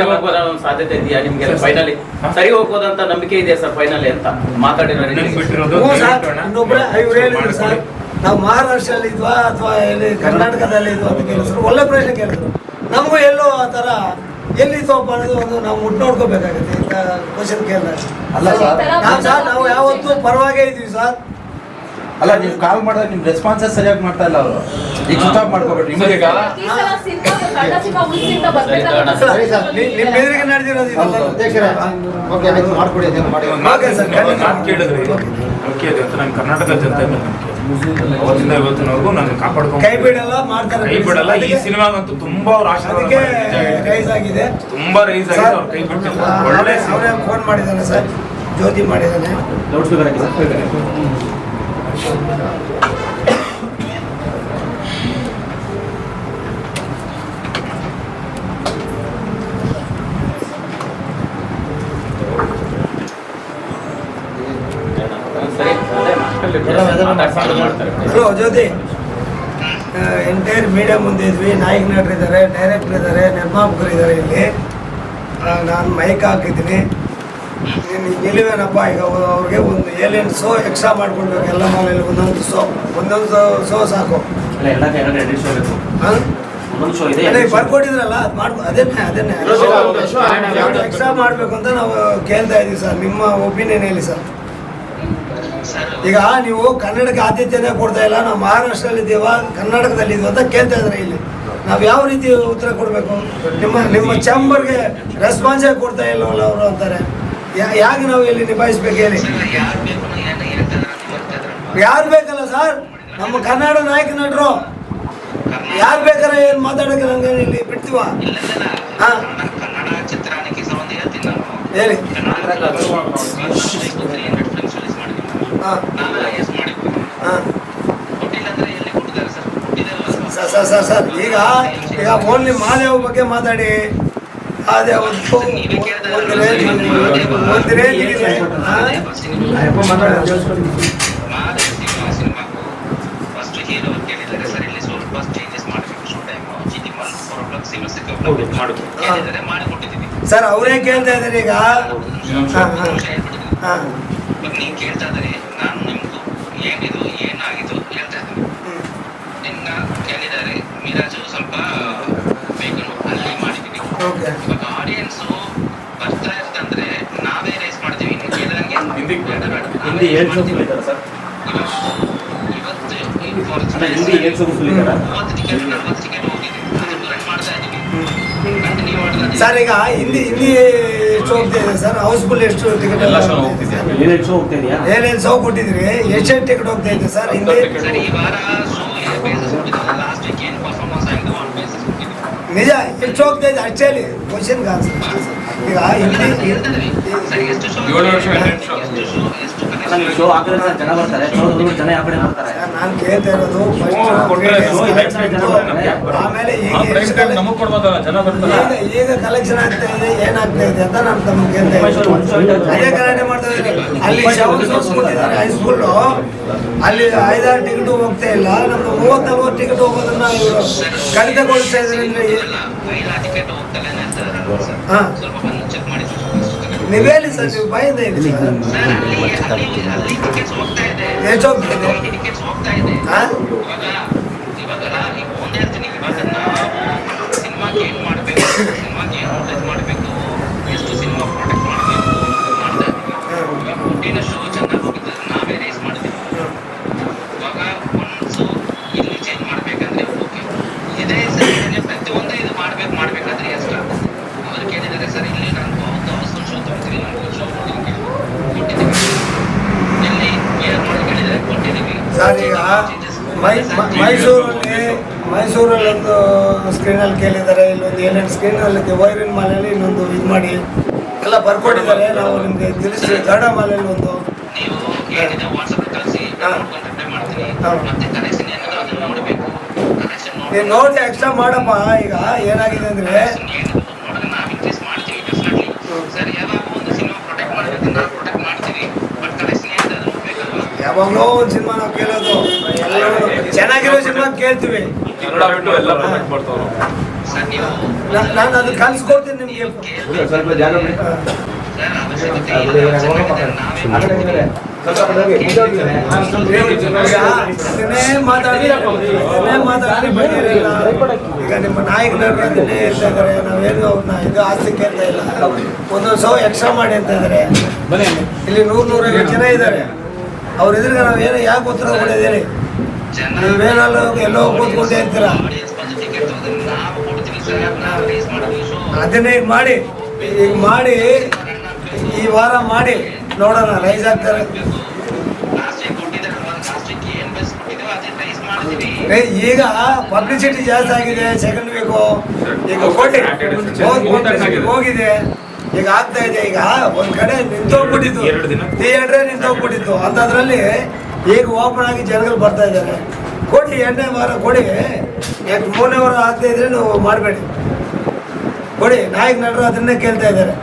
ಹೋಗ್ಬೋದಾ ಒಂದು ಸಾಧ್ಯತೆ ಇದೆಯಾ ನಿಮ್ಗೆ ಫೈನಲಿ ಸರಿ ಹೋಗ್ಬೋದಂತ ನಂಬಿಕೆ ಇದೆಯಾ ಸರ್ ಫೈನಲಿ ಅಂತ? ಮಾತಾಡಿರೋದು ನನಗೆ ಬಿಟ್ಟಿರೋದು ಹ್ಞೂ ಸರ್ ದಯವಿಟ್ಟು ಇವ್ರು ಹೇಳಿದ್ರು ಸರ್ ನಾವು ಮಹಾರಾಷ್ಟ್ರದಲ್ಲಿ ಇದ್ವಾ ಅಥವಾ ಎಲ್ಲಿ ಕರ್ನಾಟಕದಲ್ಲಿ ಇದ್ವಾ ಅಂತ ಕೇಳಿದ್ರು. ಒಳ್ಳೆ ಪ್ರಶ್ನೆ ಕೇಳಿದ್ರು. ನಮಗೂ ಎಲ್ಲೋ ಆ ಥರ ಎಲ್ಲಿತ್ತಪ್ಪ ಅನ್ನೋದು ಒಂದು ನಾವು ಮುಟ್ ನೋಡ್ಕೋಬೇಕಾಗುತ್ತೆ ಇಂಥ ಕ್ವಶನ್ ಕೇಳಿದಾಗ. ಅಲ್ಲ ಸರ್ ನಾವು ಸರ್ ನಾವು ಯಾವತ್ತೂ ಪರವಾಗೇ ಇದ್ದೀವಿ ಸರ್. ಅಲ್ಲ ನೀವು ಕಾಲ್ ಮಾಡಿದ್ರೆ ನಿಮ್ ರೆಸ್ಪಾನ್ಸಸ್ ಸರಿಯಾಗಿ ಮಾಡ್ತಾ ಇಲ್ಲ ಅವರು. ಈಗ ಸ್ಟಾಪ್ ಮಾಡ್ಕೋಬೇಡಿ ನಿಮಗೆ ಸರ್, ಸರಿ ಸರ್ ನಿಮ್ಮ ಎದುರಿಗೆ ನಡೆದಿರೋದು ಇದೆಲ್ಲ ಅಧ್ಯಕ್ಷರೇ. ಓಕೆ ಆಯ್ತು ಮಾಡ್ಕೊಡಿ ಅದೇನು ಮಾಡಿ. ಮಾತು ಸರ್, ಒಂದು ಕೇಳಿದ್ರಿ ಇದೆ ಅಂತ ನಾನು ಕರ್ನಾಟಕದ ಜನತೆ ಮೇಲೆ ನಂಬಿಕೆ ಇದೆ. ಅವತ್ತಿಂದ ಇವತ್ತಿನವರೆಗೂ ನಾನು ಕಾಪಾಡ್ಕೊಂಡು ಕೈ ಬಿಡಲ್ಲ ಮಾಡ್ತಾರೆ ಕೈ ಬಿಡಲ್ಲ. ಈ ಸಿನಿಮಾಗಂತೂ ತುಂಬಾ ಅವ್ರ ಆಶೀರ್ವಾದ. ರೈಸ್ ಆಗಿದೆ. ತುಂಬಾ ರೈಸ್ ಆಗಿದೆ. ಅವ್ರ ಕೈ ಬಿಟ್ಟಿಲ್ಲ ಒಳ್ಳೆ. ಅವರೇ ಫೋನ್ ಮಾಡಿದ್ದಾನೆ ಸರ್. ಜ್ಯೋತಿ ಮಾಡಿದ್ದಾನೆ ಹಲೋ ಜ್ಯೋತಿ ಎಂಟೈರ್ ಮೀಡಿಯಾ ಮುಂದೆ ಇದ್ವಿ. ನಾಯಕ ನಟರು ಇದ್ದಾರೆ ಡೈರೆಕ್ಟರ್ ಇದ್ದಾರೆ ನಿರ್ಮಾಪಕರು ಇದ್ದಾರೆ ಇಲ್ಲಿ. ನಾನು ಮೈಕ್ ಹಾಕಿದ್ದೀನಿ. ನೀನು ಗೆಲುವೇನಪ್ಪ ಈಗ ಅವ್- ಅವ್ರಿಗೆ ಒಂದು ಏಲಿಯನ್ ಶೋ ಎಕ್ಸ್ಟ್ರಾ ಮಾಡ್ಕೊಡ್ಬೇಕು. ಎಲ್ಲ ಮಾಲಲ್ಲಿ ಒಂದೊಂದು ಶೋ ಒಂದೊಂದು ಶೋ ಸಾಕು. ಬರ್ಕೊಟ್ಟಿದ್ರಲ್ಲ ಅದು ಮಾಡ್ಕೊ ಅದನ್ನೇ ಅದನ್ನೇ. ಎಕ್ಸ್ಟ್ರಾ ಮಾಡಬೇಕು ಅಂತ ನಾವು ಕೇಳ್ತಾ ಇದೀವಿ ಸರ್ ನಿಮ್ಮ ಒಪಿನಿಯನ್ ಹೇಳಿ ಸರ್. ಈಗ ನೀವು ಕನ್ನಡಕ್ಕೆ ಆದ್ಯತೆನೇ ಕೊಡ್ತಾ ಇಲ್ಲ ನಾವು ಮಹಾರಾಷ್ಟ್ರದಲ್ಲಿ ಇದ್ದೀವ ಕರ್ನಾಟಕದಲ್ಲಿ ಇದೀವ ಅಂತ ಕೇಳ್ತಾ ಇದ್ದಾರೆ ಇಲ್ಲಿ. ನಾವು ಯಾವ ರೀತಿ ಉತ್ತರ ಕೊಡಬೇಕು? ನಿಮ್ಮ ನಿಮ್ಮ ಚಾಂಬರ್ಗೆ ರೆಸ್ಪಾನ್ಸೇ ಕೊಡ್ತಾ ಇಲ್ಲವಲ್ಲ ಅವರು ಅಂತಾರೆ. ಯಾಕೆ ನಾವು ಇಲ್ಲಿ ನಿಭಾಯಿಸ್ಬೇಕು ಹೇಳಿ? ಯಾರು ಬೇಕಲ್ಲ ಸರ್? ನಮ್ಮ ಕನ್ನಡ ನಾಯಕ ನಟರು. ಯಾರು ಬೇಕಾದ್ರೆ ಏನು ಮಾತಾಡೋಕೆ ನಂಗೆ ಇಲ್ಲಿ ಬಿಡ್ತೀವ? ಹಾಂ. ಹೇಳಿ. ಸರ್ ಸರ್ ಸರ್ ಸರ್, ಈಗ ಈಗ ಓನ್ಲಿ ಮಾದೇವ್ ಬಗ್ಗೆ ಮಾತಾಡಿ. ಅದೇ ಒಂದು ಒಂದು ಸರ್, ಅವರೇ ಕೇಳ್ತಾ ಇದ್ದಾರೆ ಈಗ. ಹಾಂ ಹಾಂ. ಹಾ. ಬಟ್ ನೀವು ಕೇಳ್ತಾ ಇದ್ದಾರೆ ನಾನು ನಿಮ್ದು ಏನಿದು ಏನಾಗಿದ್ದು ಹೇಳ್ತಾ ಇದ್ದೀನಿ ಹ್ಮ್. ನಿನ್ನ ಕೇಳಿದ್ದಾರೆ ಮಿರಾಜು ಸ್ವಲ್ಪ ಬೇಕು ಅಲ್ಲಿ ಮಾಡಿದ್ದೀವಿ ಓಕೆ ಇವಾಗ ಆಡಿಯನ್ಸು ಬರ್ತಾ ಇರ್ತಂದ್ರೆ ನಾವೇ ರೇಸ್ ಮಾಡ್ತೀವಿ ನೀವು ಕೇಳಿದಂಗೆ ಹಿಂದಿ ಬೇಡ ಬೇಡ ಹಿಂದಿ ಏಳು ಶೋ ಸುಲಿತಾರ ಸರ್ ಇವತ್ತು ಈ for ಅಲ್ಲ ಹಿಂದಿ ಏಳು ಶೋ ಸುಲಿತಾರ ಮೂವತ್ತು ಟಿಕೆಟ್ ಏನ್ ರನ್ ಮಾಡ್ತಾ ಇದ್ದೀವಿ ಕಂಟಿನ್ಯೂ ಮಾಡ್ತಾ ಸರ್ ಈಗ ಹಿಂದಿ ಹಿಂದಿ ಎಷ್ಟು ಹೋಗ್ತಾ ಸರ್ ಸರ್ ಹೌಸ್ಫುಲ್ ಎಷ್ಟು ಟಿಕೆಟ್ ಎಲ್ಲ ಶೋ ಹೋಗ್ತಿದೆ. ಏನೇನು ಶೋ ಹೋಗ್ತಾ ಇದೆಯಾ ಏನೇನು ಶೋ ಕೊಟ್ಟಿದ್ರಿ? ಎಷ್ಟೆಷ್ಟು ಟಿಕೆಟ್ ಹೋಗ್ತಾ ಇದೆ ಸರ್ ಹಿಂದಿ. ಸರ್ ಏನು ನಿಜ ಎಷ್ಟು ಹೋಗ್ತಾ ಇದೆ? ಆಕ್ಚುಲಿ ಕ್ವಶನ್ ಆನ್ಸರ್ ಈಗ ಹಿಂದಿ ಸರ್ ಎಷ್ಟು ಏಳು ವರ್ಷ, ಶೋ. ಹಾಕಿದ್ರೆ ಜನ ಬರ್ತಾರೆ. ಜನ ಯಾವ ಕಡೆ ಬರ್ತಾರೆ? ನಾನು ಕೇಳ್ತಾ ಇರೋದು. ಆಮೇಲೆ ಈಗ ಕಲೆಕ್ಷನ್ ಆಗ್ತಾ ಇದೆ ಏನಾಗ್ತಾ ಇದೆ ಅಂತ ನಾನು ತಮ್ಮ ಕೇಳ್ತಾ. ಅದೇ ಗಲಾಟೆ ಮಾಡ್ತಾ ಅಲ್ಲಿ ಹೈಸ್ಕೂಲ್ ಅಲ್ಲಿ ಐದಾರು ಟಿಕೆಟ್ ಹೋಗ್ತಾ ಇಲ್ಲ. ನಮ್ದು ಮೂವತ್ ನಲ್ವತ್ತು ಟಿಕೆಟ್ ಹೋಗೋದನ್ನ ಇವರು ಕಡಿತಗೊಳಿಸ್ತಾ ಇದ್ದಾರೆ ಹಾ. ಸ್ವಲ್ಪ ಬಂದು ಚೆಕ್ ಮಾಡಿ ನೀವ್ ಹೇಳಿ ಸರ್ ನೀವು ಭಯದ ಹೇಳಿ ಸರ್ ಸರ್ ಅಲ್ಲಿ ಅಲ್ಲಿ ಅಲ್ಲಿ ಟಿಕೆಟ್ಸ್ ಹೋಗ್ತಾ ಇದೆ ಎಷ್ಟು ಹೋಗ್ತಾ ಇದೆ ಟಿಕೆಟ್ಸ್ ಹೋಗ್ತಾ ಇದೆ ಹಾ ಇವಾಗ ಇವಾಗ ಈಗ ಒಂದೇ ಹೇಳ್ತೀನಿ ಇವಾಗ ನಾವು ಸಿನಿಮಾಗೆ ಏನು ಮಾಡಬೇಕು ಸಿನಿಮಾಗೆ ಏನು ರಿಲೀಸ್ ಮಾಡಬೇಕು ಎಷ್ಟು ಸಿನಿಮಾ ಪ್ರೊಟೆಕ್ಟ್ ಮಾಡಬೇಕು ಮಾಡ್ತಾ ಇದ್ದೀವಿ ಇವಾಗ ಹುಟ್ಟಿನ ಶೋ ಚೆನ್ನಾಗಿ ಹೋಗಿದ್ದಾರೆ ನಾವೇ ರೇಸ್ ಮಾಡಿದ್ದೀವಿ ಇವಾಗ ಒನ್ಸು ಇಲ್ಲಿ ಚೇಂಜ್ ಮಾಡಬೇಕಂದ್ರೆ ಓಕೆ ಇದೇ ಸರಿ ಪ್ರತಿಯೊಂದು ಇದು ಮಾಡ್ಬೇಕು ಮಾಡ್ಬೇಕಾದ್ರೆ ಎಷ್ಟು ಅವ್ರು ಕೇಳಿದ್ದಾರೆ ಸರ್ ಇಲ್ಲಿ ನಾನು ಹೌಸ್ಫುಲ್ ಶೋ ತಗೋತೀವಿ ನಾನು ಶೋ ನೋಡೋದಕ್ಕೆ ಕೊಟ್ಟಿದ್ದೀವಿ ಎಲ್ಲಿ ಏರ್ ಮಾಡಿ ಕೇಳಿದರೆ ಕೊಟ್ಟಿದ್ದೀವಿ ಸರ್ ಈಗ ಮೈ ಮ- ಮೈಸೂರಲ್ಲಿ ಮೈಸೂರಲ್ಲಿ ಒಂದು ಸ್ಕ್ರೀನಲ್ಲಿ ಕೇಳಿದ್ದಾರೆ ಇಲ್ಲೊಂದು ಅಲ್ಲಿ ವೈರಿನ ಮಾಲೆಯಲ್ಲಿ ಇನ್ನೊಂದು ಇದು ಮಾಡಿ ಎಲ್ಲ ಬರ್ಕೊಟ್ಟಿದ್ದಾರೆ ನಾವು ನಿಮಗೆ ತಿಳಿಸಿ ಗಾಢ ಮಾಲೆಯಲ್ಲಿ ಒಂದು ನೀವು ನೋಡಿ ಎಕ್ಸ್ಟ್ರಾ ಮಾಡಮ್ಮ. ಈಗ ಏನಾಗಿದೆ ಅಂದರೆ ಯಾವಾಗಲೋ ಒಂದು ಸಿನಿಮಾ ನಾವು ಕೇಳೋದು. ಚೆನ್ನಾಗಿರೋ ಸಿನಿಮಾ ಕೇಳ್ತೀವಿ. ಕನ್ನಡ ಬಿಟ್ಟು ಎಲ್ಲ ಪ್ರೊಟೆಕ್ಟ್ ಮಾಡ್ತಾವ್ರು. ಸರ್ ನೀವು ನಾ- ನಾನು ಅದು ಕಲಿಸ್ಕೊಡ್ತೀನಿ ನಿಮಗೆ ಸ್ವಲ್ಪ ಜಾಗ ನಾವೇ. ಈಗ ನಿಮ್ಮ ಅದನ್ನೇ ನಾವೇನು ಅವ್ರನ್ನ ಇದು ಆಸ್ತಿ ಕೇಳ್ತಾ ಇಲ್ಲ ಒಂದೊಂದು ಸೌ ಎಕ್ಸ್ಟ್ರಾ ಮಾಡಿ ಅಂತ ಇದ್ದಾರೆ ಇಲ್ಲಿ ನೂರು ನೂರೈವತ್ತು ಜನ ಇದ್ದಾರೆ ಅವ್ರ ಎದುರಿಗೆ ನಾವು ಏನು ಯಾಕೆ ಉತ್ತರ ಕೊಟ್ಟಿದ್ದೀರಿ ಹೇಳಿ ನೀವೇನಲ್ಲ ಎಲ್ಲೋ ಕೂತ್ಕೊಂಡೇ ಇರ್ತೀರಾ ಅದನ್ನೇ ಈಗ ಮಾಡಿ ಈಗ ಮಾಡಿ ಈ ವಾರ ಮಾಡಿ ನೋಡೋಣ ರೈಸ್ ಆಗ್ತಾರೆ. ಈಗ ಪಬ್ಲಿಸಿಟಿ ಜಾಸ್ತಿ ಆಗಿದೆ ಸೆಕೆಂಡ್ ವೀಕು ಈಗ ಕೊಡಿ publicity ಹೋಗಿದೆ. ಈಗ ಆಗ್ತಾ ಇದೆ ಈಗ ಒಂದ್ ಕಡೆ ನಿಂತೋಗ್ಬಿಟ್ಟಿತ್ತು. ಥಿಯೇಟ್ರೇ ನಿಂತೋಗ್ಬಿಟ್ಟಿತ್ತು. ಅಂತದ್ರಲ್ಲಿ ಈಗ ಓಪನ್ ಆಗಿ ಜನಗಳು ಬರ್ತಾ ಇದ್ದಾರೆ. ಕೊಡಿ ಎರಡನೇ ವಾರ ಕೊಡಿ. ಯಾಕೆ ಮೂರನೇ ವಾರ ಆಗ್ತಾ ಇದ್ರೆ ನೀವು ಮಾಡಬೇಡಿ. ಕೊಡಿ ನಾಯಕ ನಟರು ಅದನ್ನೇ ಕೇಳ್ತಾ ಇದ್ದಾರೆ.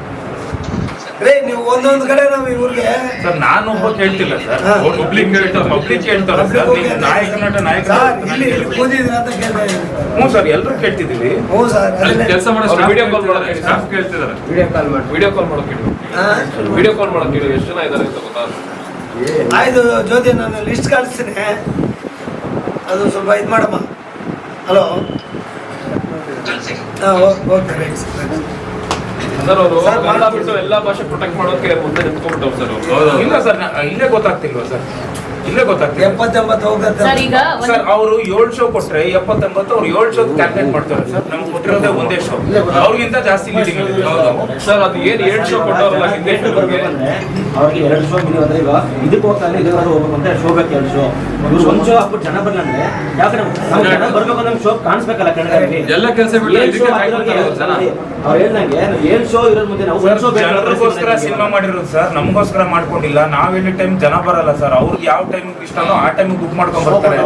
ರೇ ನೀವು ಒಂದೊಂದು ಕಡೆ ನಾವು ಇವ್ರಿಗೆ ಸರ್ ನಾನು ಹೇಳ್ತಿಲ್ಲ ಸರ್. ಪಬ್ಲಿಕ್ ಹೇಳ್ತಾರೆ ಪಬ್ಲಿಕ್ ಕೇಳ್ತಾರೆ ಸರ್. ನೀವು ನಾಯಕ ನಟ ನಾಯಕ ಸರ್ ಇಲ್ಲಿ ಕೂತಿದ್ದೀರ ಅಂತ ಕೇಳ್ತಾ ಇದ್ದೀನಿ. ಹ್ಞೂ ಸರ್ ಎಲ್ಲರೂ ಕೇಳ್ತಿದ್ದೀವಿ ಹ್ಞೂ ಸರ್ ಕೆಲಸ ಮಾಡೋ ಅವ್ರು ಸ್ಟಾಫ್ video ಮಾಡೋಕೆ ಸ್ಟಾಫ್ ಕೇಳ್ತಿದ್ದಾರೆ. ವಿಡಿಯೋ ಕಾಲ್ ಮಾಡಿ. ವಿಡಿಯೋ ಕಾಲ್ ಮಾಡೋಕೆ ಹಾ? ವಿಡಿಯೋ ಕಾಲ್ ಮಾಡೋಕೆ ಎಷ್ಟು ಜನ ಇದ್ದಾರೆ ಅಂತ ಗೊತ್ತಾ? ಆಯ್ತು ಜ್ಯೋತಿ ನಾನು ಲಿಸ್ಟ್ ಕಳಿಸ್ತೀನಿ. ಅದು ಸ್ವಲ್ಪ ಇದು ಮಾಡಮ್ಮ. ಹಲೋ. ಹಾಂ ಓಕೆ ರೈಟ್ ಸರ್ ಸರ್. ಅವರು ಸರ್, ಕನ್ನಡ ಬಿಟ್ಟು ಎಲ್ಲಾ ಭಾಷೆ ಪ್ರೊಟೆಕ್ಟ್ ಮಾಡೋಕೆ ಮುಂದೆ ನಿಂತ್ಕೊಂಡ್ಬಿಟ್ಟವ್ರು ಸರ್ ಇಲ್ಲ ಸರ್ ನಾ- ಇಲ್ಲೇ ಗೊತ್ತಾಗ್ತಿಲ್ವಾ ಸರ್? ಇಲ್ಲೇ ಗೊತ್ತಾಗ್ತದೆ. ಎಪ್ಪತ್ತೆಂಬತ್ತು ಹೋಗುತ್ತೆ ಸರ್ ಈಗ ಒಂದು ಸರ್ ಅವರು ಏಳು ಶೋ ಕೊಟ್ರೆ ಎಪ್ಪತ್ತೊಂಬತ್ತು ಅವ್ರು ಏಳು ಶೋ ಕ್ಯಾಲ್ಕುಲೇಟ್ ಮಾಡ್ತಾರೆ ಸರ್. ನಮ್ಗೆ ಕೊಟ್ಟಿರೋದೇ ಒಂದೇ ಶೋ ಅವ್ರಿಗಿಂತ ಜಾಸ್ತಿ ಮೀಟಿಂಗ್ ಇದೆ ಸರ್ ಅದು ಏನು ಏಳು ಶೋ ಕೊಟ್ಟವ್ರಲ್ಲ ಹಿಂದೆ ಅವ್ರಿಗೆ ಎರಡು ಶೋ ಮಿನಿಮಮ್ ಅಂದ್ರೆ ಈಗ ಇದಕ್ಕೆ ಹೋಗ್ತಾನೆ ಇದಕ್ಕೆ ಹೋಗ್ಬೇಕು ಅಂತ ಶೋ ಬೇಕು ಎರಡು ಶೋ ಒಂದು ಒಂದ್ ಶೋ ಹಾಕ್ಬಿಟ್ಟು ಜನ ಬರ್ಲಂದ್ರೆ ಯಾಕಂದ್ರೆ ನಾವು ಜನ ಬರ್ಬೇಕು ನಮ್ಗೆ ಶೋ ಕಾಣಿಸ್ಬೇಕಲ್ಲ ಕನ್ನಡದಲ್ಲಿ ಎಲ್ಲ ಕೆಲಸ ಬಿಟ್ಟು ಇದಕ್ಕೆ ಕಾಯ್ಕೊತಾರೆ ಅವ್ರು ಜನ. ಅವ್ರು ಹೇಳ್ದಂಗೆ ಏನ್ ಶೋ ಇರೋದು ಮುಂದೆ ನಾವು ಒಂದ್ ಶೋ ಜನರಿಗೋಸ್ಕರ ಸಿನಿಮಾ ಮಾಡಿರೋದು ಸರ್. ನಮಗೋಸ್ಕರ ಮಾಡ್ಕೊಂಡಿಲ್ಲ. ನಾವ್ ಎಲ್ಲಿ ಟೈಮ್ ಜನ ಬರಲ್ಲ ಸರ್. ಅವ್ರಿಗೆ ಯಾವ ಟೈಮ್ ಇಷ್ಟನೋ ಆ ಟೈಮ್ ಬುಕ್ ಮಾಡ್ಕೊಂಡ್ ಬರ್ತಾರೆ.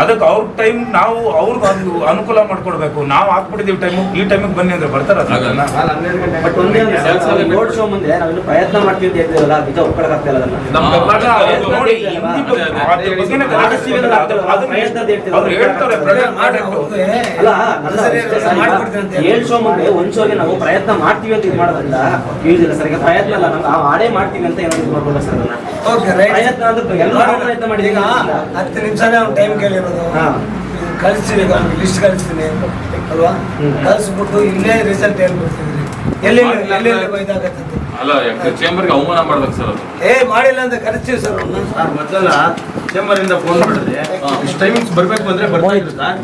ಅದಕ್ಕೆ ಅವ್ರ ಟೈಮ್ ನಾವು ಅವ್ರಿಗೆ ಒಂದು ಅನುಕೂಲ ಮಾಡ್ಕೊಡ್ಬೇಕು. ನಾವು ಹಾಕ್ಬಿಟ್ಟಿದೀವಿ ಟೈಮ್ ಈ ಟೈಮಿಗೆ ಬನ್ನಿ ಅಂದ್ರೆ ಬರ್ತಾರೆ ಅದನ್ನ ಬಟ್ ಒಂದೇ ಒಂದು ರೋಡ್ ಶೋ ಮುಂದೆ ನಾವಿನ್ನು ಪ್ರಯತ್ನ ಮಾಡ್ತೀವಿ ಅಂತ ನಿಜ ಅದ್ ಅದು- ಅವ್ರು ಹೇಳ್ತಾರೆ ಏಳ್ ಶೋ ಮುಂದೆ ಒಂದ್ ಶೋಗೆ ನಾವು ಪ್ರಯತ್ನ ಮಾಡ್ತೀವಿ ಅಂತ ಇದು ಮಾಡೋದ್ರಿಂದ ಯೂಸ್ ಇಲ್ಲ ಸರ್. ಈಗ ಪ್ರಯತ್ನ ಅಲ್ಲ ನಾವು ಆಡೇ ಹಾಡೇ ಮಾಡ್ತೀವಿ ಅಂತ ಏನಾದ್ರು ಮಾಡ್ಬೋದು ಸರ್ ಅದನ್ನ? ಓಕೆ ರೈಟ್ ಪ್ರಯತ್ನ ಅಂದ್ರೆ ಎಲ್ಲರೂ ಪ್ರಯತ್ನ ಮಾಡಿದೀವಿ ಈಗ ಹತ್ತು ನಿಮಿಷನೇ ಅವ್ನು ಟೈಮ್ ಕೇಳಿರೋದು. ಕಳಿಸ್ತೀನಿ ಈಗ ಲಿಸ್ಟ್ ಕಳಿಸ್ತೀನಿ ಅಲ್ವಾ. ಕಳಿಸ್ಬಿಟ್ಟು ಇಲ್ಲೇ ರಿಸಲ್ಟ್ ಹೇಳ್ಬಿಡ್ತೀನಿ ಎಲ್ಲಿ ಎಲ್ಲಿ ಇದಾಗತ್ತೆ ಅಲ್ಲ ಚೇಂಬರ್ಗೆ ಅವಮಾನ ಮಾಡ್ಬೇಕು ಸರ್ ಅದು. ಏ ಮಾಡಿಲ್ಲ ಅಂತ ಕರಿಸ್ತೀವಿ ಸರ್ ಮೊದಲ ಚೇಂಬರ್ ಇಂದ ಫೋನ್ ಮಾಡಿದ್ರೆ ಇಷ್ಟು ಟೈಮಿಂಗ್ಸ್ ಬರ್ಬೇಕು ಅಂದ್ರೆ ಬರ್ತಾ ಇದ್ರು ಸರ್